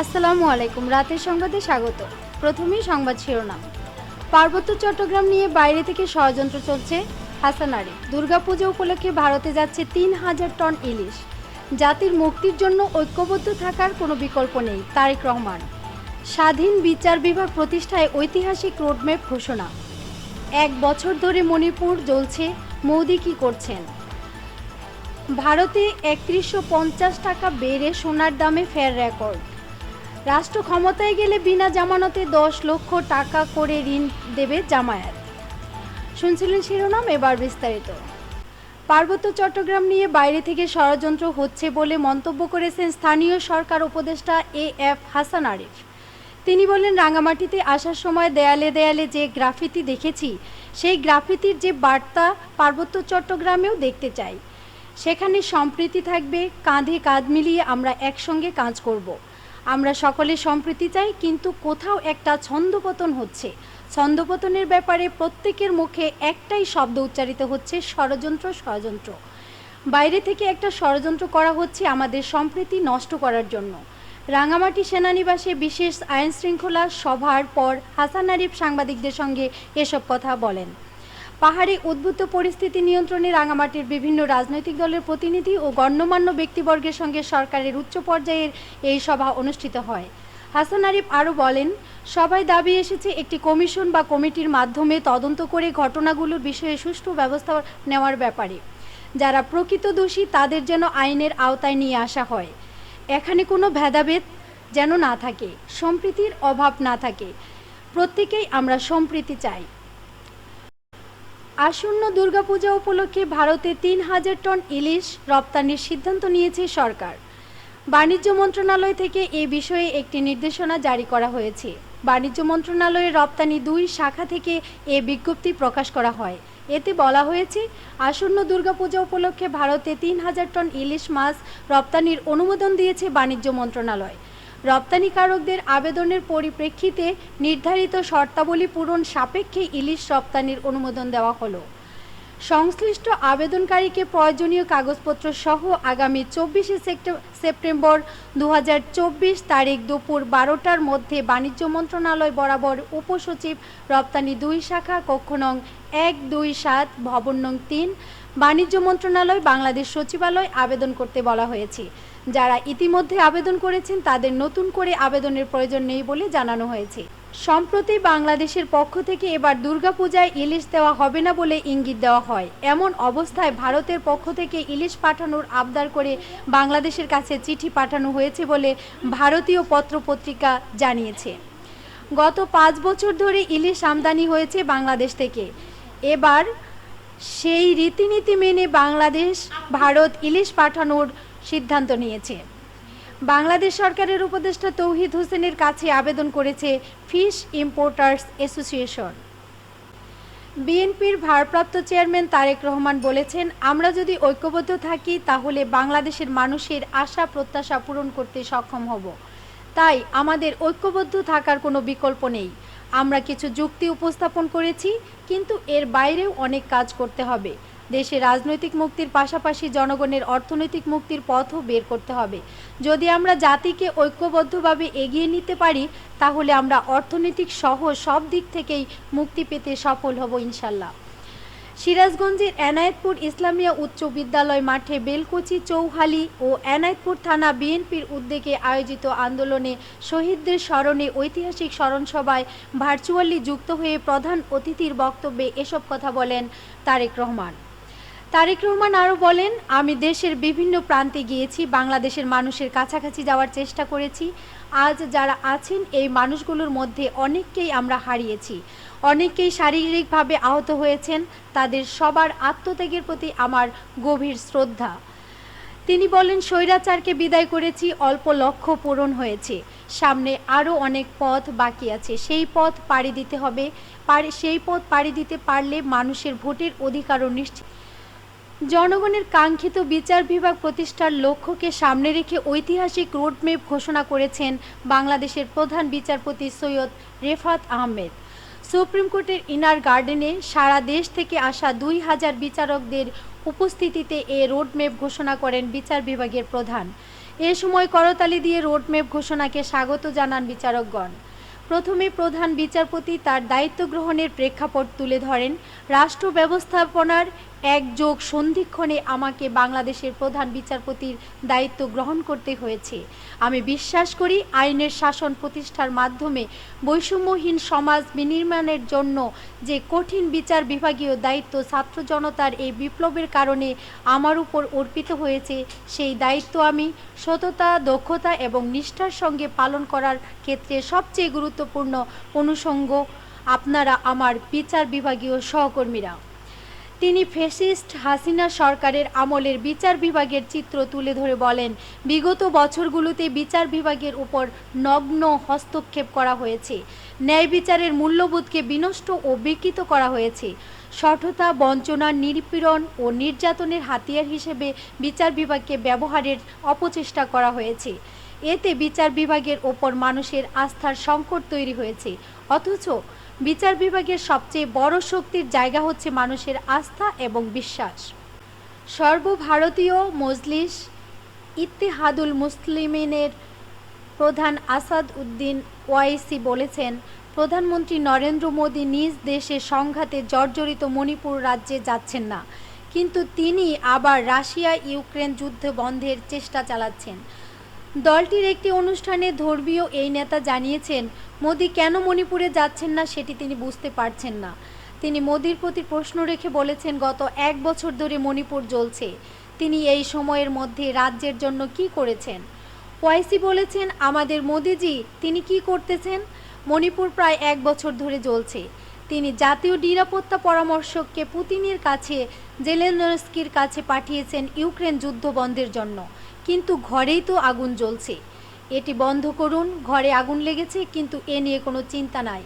আসসালামু আলাইকুম, রাতের সংবাদে স্বাগত। প্রথমেই সংবাদ শিরোনাম। পার্বত্য চট্টগ্রাম নিয়ে বাইরে থেকে ষড়যন্ত্র চলছে হাসান হাসানারি দুর্গাপূজা উপলক্ষে ভারতে যাচ্ছে তিন হাজার টন ইলিশ। জাতির মুক্তির জন্য ঐক্যবদ্ধ থাকার কোনো বিকল্প নেই, তারেক রহমান। স্বাধীন বিচার বিভাগ প্রতিষ্ঠায় ঐতিহাসিক রোডম্যাপ ঘোষণা। এক বছর ধরে মণিপুর জ্বলছে, মোদি কি করছেন? ভারতে একত্রিশশো টাকা বেড়ে সোনার দামে ফের রেকর্ড। রাষ্ট্র ক্ষমতায় গেলে বিনা জামানতে দশ লক্ষ টাকা করে ঋণ দেবে জামায়াত। শুনছিলেন শিরোনাম, এবার বিস্তারিত। পার্বত্য চট্টগ্রাম নিয়ে বাইরে থেকে ষড়যন্ত্র হচ্ছে বলে মন্তব্য করেছেন স্থানীয় সরকার উপদেষ্টা এ এফ হাসান আরিফ। তিনি বলেন, রাঙামাটিতে আসার সময় দেয়ালে দেয়ালে যে গ্রাফিতি দেখেছি, সেই গ্রাফিতির যে বার্তা পার্বত্য চট্টগ্রামেও দেখতে চাই। সেখানে সম্প্রীতি থাকবে, কাঁধে কাঁধ মিলিয়ে আমরা একসঙ্গে কাজ করব। আমরা সকলে সম্প্রীতি চাই, কিন্তু কোথাও একটা ছন্দপতন হচ্ছে। ছন্দপতনের ব্যাপারে প্রত্যেকের মুখে একটাই শব্দ উচ্চারিত হচ্ছে, ষড়যন্ত্র ষড়যন্ত্র। বাইরে থেকে একটা ষড়যন্ত্র করা হচ্ছে আমাদের সম্প্রীতি নষ্ট করার জন্য। রাঙামাটি সেনানিবাসে বিশেষ আইন শৃঙ্খলা সভার পর হাসান আরিফ সাংবাদিকদের সঙ্গে এসব কথা বলেন। পাহাড়ে উদ্ভূত পরিস্থিতি নিয়ন্ত্রণে রাঙামাটির বিভিন্ন রাজনৈতিক দলের প্রতিনিধি ও গণ্যমান্য ব্যক্তিবর্গের সঙ্গে সরকারের উচ্চ পর্যায়ের এই সভা অনুষ্ঠিত হয়। হাসান আরিফ আরও বলেন, সভায় দাবি এসেছে একটি কমিশন বা কমিটির মাধ্যমে তদন্ত করে ঘটনাগুলোর বিষয়ে সুষ্ঠু ব্যবস্থা নেওয়ার ব্যাপারে। যারা প্রকৃত দোষী, তাদের যেন আইনের আওতায় নিয়ে আসা হয়। এখানে কোনো ভেদাভেদ যেন না থাকে, সম্প্রীতির অভাব না থাকে। প্রত্যেকেই আমরা সম্প্রীতি চাই। আসন্ন দুর্গাপূজা উপলক্ষে ভারতে তিন হাজার টন ইলিশ রপ্তানির সিদ্ধান্ত নিয়েছে সরকার। বাণিজ্য মন্ত্রণালয় থেকে এ বিষয়ে একটি নির্দেশনা জারি করা হয়েছে। বাণিজ্য মন্ত্রণালয়ের রপ্তানি দুই শাখা থেকে এ বিজ্ঞপ্তি প্রকাশ করা হয়। এতে বলা হয়েছে, আসন্ন দুর্গাপূজা উপলক্ষে ভারতে তিন হাজার টন ইলিশ মাছ রপ্তানির অনুমোদন দিয়েছে বাণিজ্য মন্ত্রণালয়। রপ্তানিকারকদের আবেদনের পরিপ্রেক্ষিতে নির্ধারিত শর্তাবলী পূরণ সাপেক্ষে ইলিশ রপ্তানির অনুমোদন দেওয়া হলো। সংশ্লিষ্ট আবেদনকারীকে প্রয়োজনীয় কাগজপত্র সহ আগামী চব্বিশে সেপ্টেম্বর দু হাজার চব্বিশ তারিখ দুপুর বারোটার মধ্যে বাণিজ্য মন্ত্রণালয় বরাবর উপসচিব রপ্তানি দুই শাখা কক্ষ নং এক দুই সাত ভবন নং তিন বাণিজ্য মন্ত্রণালয় বাংলাদেশ সচিবালয় আবেদন করতে বলা হয়েছে। যারা ইতিমধ্যে আবেদন করেছেন তাদের নতুন করে আবেদনের প্রয়োজন নেই বলে জানানো হয়েছে। সম্প্রতি বাংলাদেশের পক্ষ থেকে এবার দুর্গাপূজায় ইলিশ দেওয়া হবে না বলে ইঙ্গিত দেওয়া হয়। এমন অবস্থায় ভারতের পক্ষ থেকে ইলিশ পাঠানোর আবদার করে বাংলাদেশের কাছে চিঠি পাঠানো হয়েছে বলে ভারতীয় পত্রপত্রিকা জানিয়েছে। গত পাঁচ বছর ধরে ইলিশ আমদানি হয়েছে বাংলাদেশ থেকে। এবার সেই রীতিনীতি মেনে বাংলাদেশ, ভারত ইলিশ পাঠানোর সিদ্ধান্ত নিয়েছে। বাংলাদেশ সরকারের উপদেষ্টা তৌহিদ হোসেনের কাছে আবেদন করেছে ফিশ ইম্পোর্টার্স অ্যাসোসিয়েশন। বিএনপির ভারপ্রাপ্ত চেয়ারম্যান তারেক রহমান বলেছেন, আমরা যদি ঐক্যবদ্ধ থাকি, তাহলে বাংলাদেশের মানুষের আশা প্রত্যাশা পূরণ করতে সক্ষম হব। তাই আমাদের ঐক্যবদ্ধ থাকার কোনো বিকল্প নেই। আমরা কিছু যুক্তি উপস্থাপন করেছি, কিন্তু এর বাইরেও অনেক কাজ করতে হবে। দেশে রাজনৈতিক মুক্তির পাশাপাশি জনগণের অর্থনৈতিক মুক্তির পথও বের করতে হবে। যদি আমরা জাতিকে ঐক্যবদ্ধভাবে এগিয়ে নিতে পারি, তাহলে আমরা অর্থনৈতিক সহ সব দিক থেকেই মুক্তি পেতে সফল হব ইনশাল্লাহ। সিরাজগঞ্জের এনায়েতপুর ইসলামিয়া উচ্চ বিদ্যালয় মাঠে বেলকুচি, চৌহালি ও এনায়েতপুর থানা বিএনপির উদ্যোগে আয়োজিত আন্দোলনে শহীদদের স্মরণে ঐতিহাসিক স্মরণসভায় ভার্চুয়ালি যুক্ত হয়ে প্রধান অতিথির বক্তব্যে এসব কথা বলেন তারেক রহমান। তারেক রহমান আরও বলেন, আমি দেশের বিভিন্ন প্রান্তে গিয়েছি, বাংলাদেশের মানুষের কাছাকাছি যাওয়ার চেষ্টা করেছি। আজ যারা আছেন, এই মানুষগুলোর মধ্যে অনেককেই আমরা হারিয়েছি। অনেকেই শারীরিকভাবে আহত হয়েছেন, তাদের সবার আত্মত্যাগের প্রতি আমার গভীর শ্রদ্ধা। তিনি বলেন, স্বৈরাচারকে বিদায় করেছি, অল্প লক্ষ্য পূরণ হয়েছে। সামনে আরও অনেক পথ বাকি আছে। সেই পথ পাড়ি দিতে হবে সেই পথ পাড়ি দিতে পারলে মানুষের ভোটের অধিকারও নিশ্চিত জনগণের কাঙ্ক্ষিত বিচার বিভাগ প্রতিষ্ঠার লক্ষ্যকে সামনে রেখে ঐতিহাসিক রোডম্যাপ ঘোষণা করেছেন বাংলাদেশের প্রধান বিচারপতি সৈয়দ রেফাত আহমেদ। সুপ্রিম কোর্টের ইনার গার্ডেনে সারা দেশ থেকে আসা দুই হাজার বিচারকদের উপস্থিতিতে এ রোডম্যাপ ঘোষণা করেন বিচার বিভাগের প্রধান। এ সময় করতালি দিয়ে রোডম্যাপ ঘোষণাকে স্বাগত জানান বিচারকগণ। প্রথমে প্রধান বিচারপতি তার দায়িত্ব গ্রহণের প্রেক্ষাপট তুলে ধরেন। রাষ্ট্র ব্যবস্থাপনার এক যোগ সন্ধিক্ষণে আমাকে বাংলাদেশের প্রধান বিচারপতির দায়িত্ব গ্রহণ করতে হয়েছে। আমি বিশ্বাস করি আইনের শাসন প্রতিষ্ঠার মাধ্যমে বৈষম্যহীন সমাজ বিনির্মাণের জন্য যে কঠিন বিচার বিভাগীয় দায়িত্ব ছাত্র জনতার এই বিপ্লবের কারণে আমার উপর অর্পিত হয়েছে, সেই দায়িত্ব আমি সততা, দক্ষতা এবং নিষ্ঠার সঙ্গে পালন করার ক্ষেত্রে সবচেয়ে গুরুত্বপূর্ণ অনুষঙ্গ আপনারা আমার বিচার বিভাগীয় সহকর্মীরা। তিনি ফেসিস্ট হাসিনা সরকারের আমলের বিচার বিভাগের চিত্র তুলে ধরে বলেন, বিগত বছরগুলোতে বিচার বিভাগের উপর নগ্ন হস্তক্ষেপ করা হয়েছে। ন্যায় বিচারের মূল্যবোধকে বিনষ্ট ও বিকৃত করা হয়েছে। সঠতা, বঞ্চনা নিপীড়ন ও নির্যাতনের হাতিয়ার হিসেবে বিচার বিভাগকে ব্যবহারের অপচেষ্টা করা হয়েছে। এতে বিচার বিভাগের ওপর মানুষের আস্থার সংকট তৈরি হয়েছে। অথচ বিচার বিভাগের সবচেয়ে বড় শক্তির জায়গা হচ্ছে মানুষের আস্থা এবং বিশ্বাস। সর্বভারতীয় মজলিস ইত্তেহাদুল মুসলিমিনের প্রধান আসাদ উদ্দিন ওয়াইসি বলেছেন, প্রধানমন্ত্রী নরেন্দ্র মোদী নিজ দেশে সংঘাতে জর্জরিত মণিপুর রাজ্যে যাচ্ছেন না। কিন্তু তিনি আবার রাশিয়া ইউক্রেন যুদ্ধ বন্ধের চেষ্টা চালাচ্ছেন। দলটির একটি অনুষ্ঠানে ধর্মীয় এই নেতা জানিয়েছেন, মোদী কেন মণিপুরে যাচ্ছেন না সেটি তিনি বুঝতে পারছেন না। তিনি মোদির প্রতি প্রশ্ন রেখে বলেছেন, গত এক বছর ধরে মণিপুর জ্বলছে। তিনি এই সময়ের মধ্যে রাজ্যের জন্য কি করেছেন? ওয়াইসি বলেছেন, আমাদের মোদিজি, তিনি কি করতেছেন? মণিপুর প্রায় এক বছর ধরে জ্বলছে। তিনি জাতীয় নিরাপত্তা পরামর্শককে পুতিনের কাছে, জেলেনস্কির কাছে পাঠিয়েছেন ইউক্রেন যুদ্ধ বন্ধের জন্য। কিন্তু ঘরেই তো আগুন জ্বলছে। এটি বন্ধ করুন, ঘরে আগুন লেগেছে, কিন্তু এ নিয়ে কোনো চিন্তা নাই।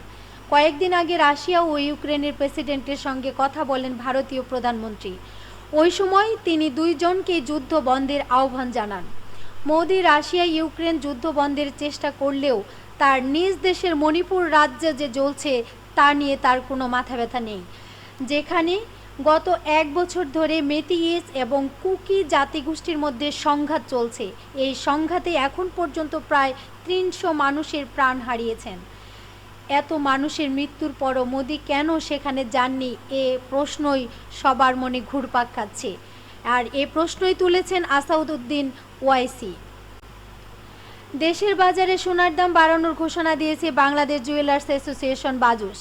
কয়েকদিন আগে রাশিয়া ও ইউক্রেনের প্রেসিডেন্টের সঙ্গে কথা বলেন ভারতীয় প্রধানমন্ত্রী। ওই সময় তিনি দুইজনকেই যুদ্ধ বন্ধের আহ্বান জানান। মোদি রাশিয়া ইউক্রেন যুদ্ধ বন্ধের চেষ্টা করলেও তার নিজ দেশের মণিপুর রাজ্যে যে জ্বলছে, তা নিয়ে তার কোনো মাথা ব্যথা নেই। যেখানে গত এক বছর ধরে মেতিয়েস এবং কুকি জাতিগোষ্ঠীর মধ্যে সংঘাত চলছে। এই সংঘাতে এখন পর্যন্ত প্রায় তিনশো মানুষের প্রাণ হারিয়েছেন। এত মানুষের মৃত্যুর পরও মোদি কেন সেখানে যাননি, এ প্রশ্নই সবার মনে ঘুরপাক খাচ্ছে। আর এ প্রশ্নই তুলেছেন আসাউদ্দিন ওয়াইসি। দেশের বাজারে সোনার দাম বাড়ানোর ঘোষণা দিয়েছে বাংলাদেশ জুয়েলার্স অ্যাসোসিয়েশন বাজুস।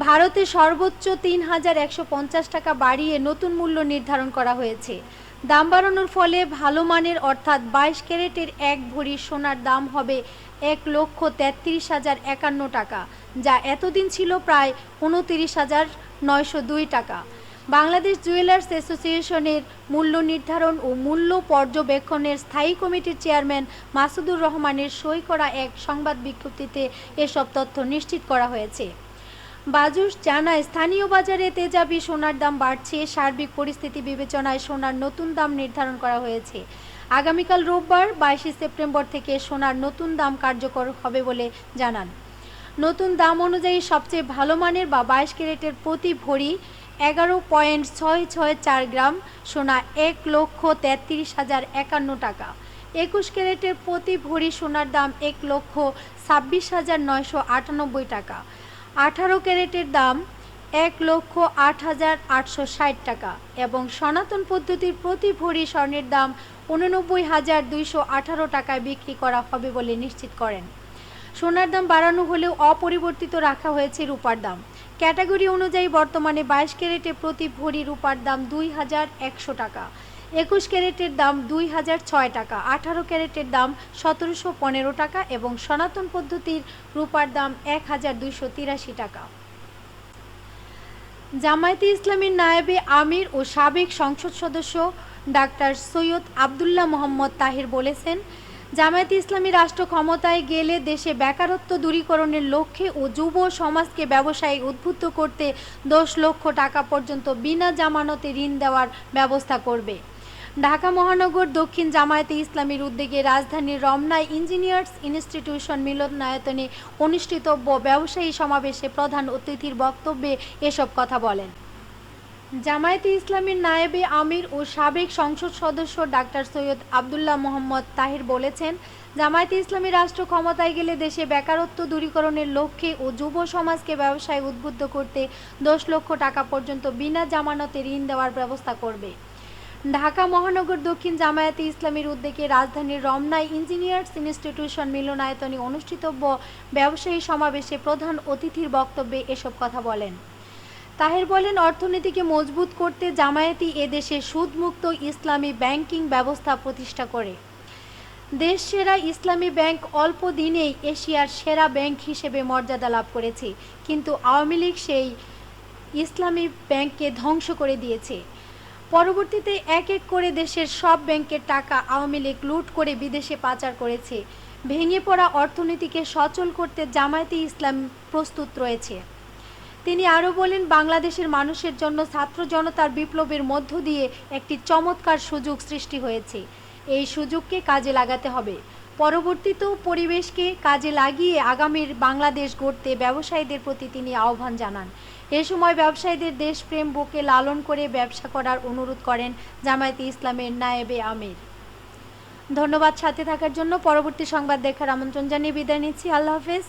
ভারতে সর্বোচ্চ তিন হাজার একশো পঞ্চাশ টাকা বাড়িয়ে নতুন মূল্য নির্ধারণ করা হয়েছে। দাম বাড়ানোর ফলে ভালো মানের অর্থাৎ বাইশ ক্যারেটের এক ভরি সোনার দাম হবে এক লক্ষ তেত্রিশ হাজার একান্ন টাকা, যা এতদিন ছিল প্রায় উনতিরিশ হাজার নয়শো দুই টাকা। বাংলাদেশ জুয়েলার্স অ্যাসোসিয়েশনের মূল্য নির্ধারণ ও মূল্য পর্যবেক্ষণের স্থায়ী কমিটির চেয়ারম্যান মাসুদুর রহমানের সই করা এক সংবাদ বিজ্ঞপ্তিতে এসব তথ্য নিশ্চিত করা হয়েছে। বাজুস জানায়, স্থানীয় বাজারে তেজাবি সোনার দাম বাড়ছে, সার্বিক পরিস্থিতি বিবেচনায় সোনার নতুন দাম নির্ধারণ করা হয়েছে। আগামীকাল রোববার, বাইশে সেপ্টেম্বর থেকে সোনার নতুন দাম কার্যকর হবে বলে জানান। নতুন দাম অনুযায়ী সবচেয়ে ভালো মানের বা বাইশ ক্যারেটের প্রতি ভরি এগারো পয়েন্ট ছয় ছয় চার গ্রাম, সোনা এক লক্ষ তেত্রিশ হাজার একান্ন টাকা। একুশ ক্যারেটের প্রতি ভরি সোনার দাম এক লক্ষ ছাব্বিশ হাজার নয়শো আটানব্বই টাকা। আঠারো ক্যারেটের দাম এক লক্ষ আট হাজার আটশো ষাট টাকা এবং সনাতন পদ্ধতির প্রতি ভরি স্বর্ণের দাম উননব্বই হাজার দুইশো আঠারো টাকায় বিক্রি করা হবে বলে নিশ্চিত করেন। সোনার দাম বাড়ানো হলেও অপরিবর্তিত রাখা হয়েছে রূপার দাম। ক্যাটাগরি অনুযায়ী বর্তমানে বাইশ ক্যারেটে প্রতি ভরি রূপার দাম দুই হাজার একশো টাকা। একুশ ক্যারেটের দাম দুই হাজার ছয় টাকা, আঠারো ক্যারেটের দাম সতেরোশো পনেরো টাকা এবং সনাতন পদ্ধতির রূপার দাম এক হাজার দুইশো তিরাশি টাকা। জামায়াতে ইসলামীর নায়েবে আমির ও সাবেক সংসদ সদস্য ডাক্তার সৈয়দ আবদুল্লাহ মোহাম্মদ তাহির বলেছেন, জামায়াতে ইসলামী রাষ্ট্র ক্ষমতায় গেলে দেশে বেকারত্ব দূরীকরণের লক্ষ্যে ও যুব সমাজকে ব্যবসায়ী উদ্বুদ্ধ করতে দশ লক্ষ টাকা পর্যন্ত বিনা জামানতে ঋণ দেওয়ার ব্যবস্থা করবে। ঢাকা মহানগর দক্ষিণ জামায়াতে ইসলামীর উদ্যোগে রাজধানীর রমনায় ইঞ্জিনিয়ার্স ইনস্টিটিউশন মিলনায়তনে অনুষ্ঠিতব্য ব্যবসায়ী সমাবেশে প্রধান অতিথির বক্তব্যে এসব কথা বলেন। জামায়াতে ইসলামীর নায়েবে আমির ও সাবেক সংসদ সদস্য ডাক্তার সৈয়দ আবদুল্লাহ মোহাম্মদ তাহির বলেছেন, জামায়াতে ইসলামী রাষ্ট্র ক্ষমতায় গেলে দেশে বেকারত্ব দূরীকরণের লক্ষ্যে ও যুব সমাজকে ব্যবসায় উদ্বুদ্ধ করতে দশ লক্ষ টাকা পর্যন্ত বিনা জামানতে ঋণ দেওয়ার ব্যবস্থা করবে। ঢাকা মহানগর দক্ষিণ জামায়াতে ইসলামীর উদ্যোগে রাজধানীর রমনায় ইঞ্জিনিয়ার্স ইনস্টিটিউশন মিলনায়তনে অনুষ্ঠিতব্য ব্যবসায়ী সমাবেশে প্রধান অতিথির বক্তব্যে এসব কথা বলেন। তাহের বলেন, অর্থনীতিকে মজবুত করতে জামায়াতি এদেশে সুদমুক্ত ইসলামী ব্যাংকিং ব্যবস্থা প্রতিষ্ঠা করে। দেশ সেরা ইসলামী ব্যাংক অল্প দিনেই এশিয়ার সেরা ব্যাংক হিসেবে মর্যাদা লাভ করেছে, কিন্তু আওয়ামী লীগ সেই ইসলামী ব্যাংককে ধ্বংস করে দিয়েছে। পরবর্তীতে এক এক করে দেশের সব ব্যাংকের টাকা আওয়ামী লীগ লুট করে বিদেশে পাচার করেছে। ভেঙে পড়া অর্থনীতিকে সচল করতে জামায়াতে ইসলাম প্রস্তুত রয়েছে। তিনি আরও বলেন, বাংলাদেশের মানুষের জন্য ছাত্র জনতার বিপ্লবের মধ্য দিয়ে একটি চমৎকার সুযোগ সৃষ্টি হয়েছে। এই সুযোগকে কাজে লাগাতে হবে। পরবর্তীতেও পরিবেশকে কাজে লাগিয়ে আগামীর বাংলাদেশ গড়তে ব্যবসায়ীদের প্রতি তিনি আহ্বান জানান। এ সময় ব্যবসায়ীদের দেশপ্রেম বুকে লালন করে ব্যবসা করার অনুরোধ করেন জামায়াতে ইসলামের নায়েবে আমির। ধন্যবাদ সাথে থাকার জন্য। পরবর্তী সংবাদ দেখার আমন্ত্রণ জানিয়ে বিদায় নিচ্ছি। আল্লাহ হাফেজ।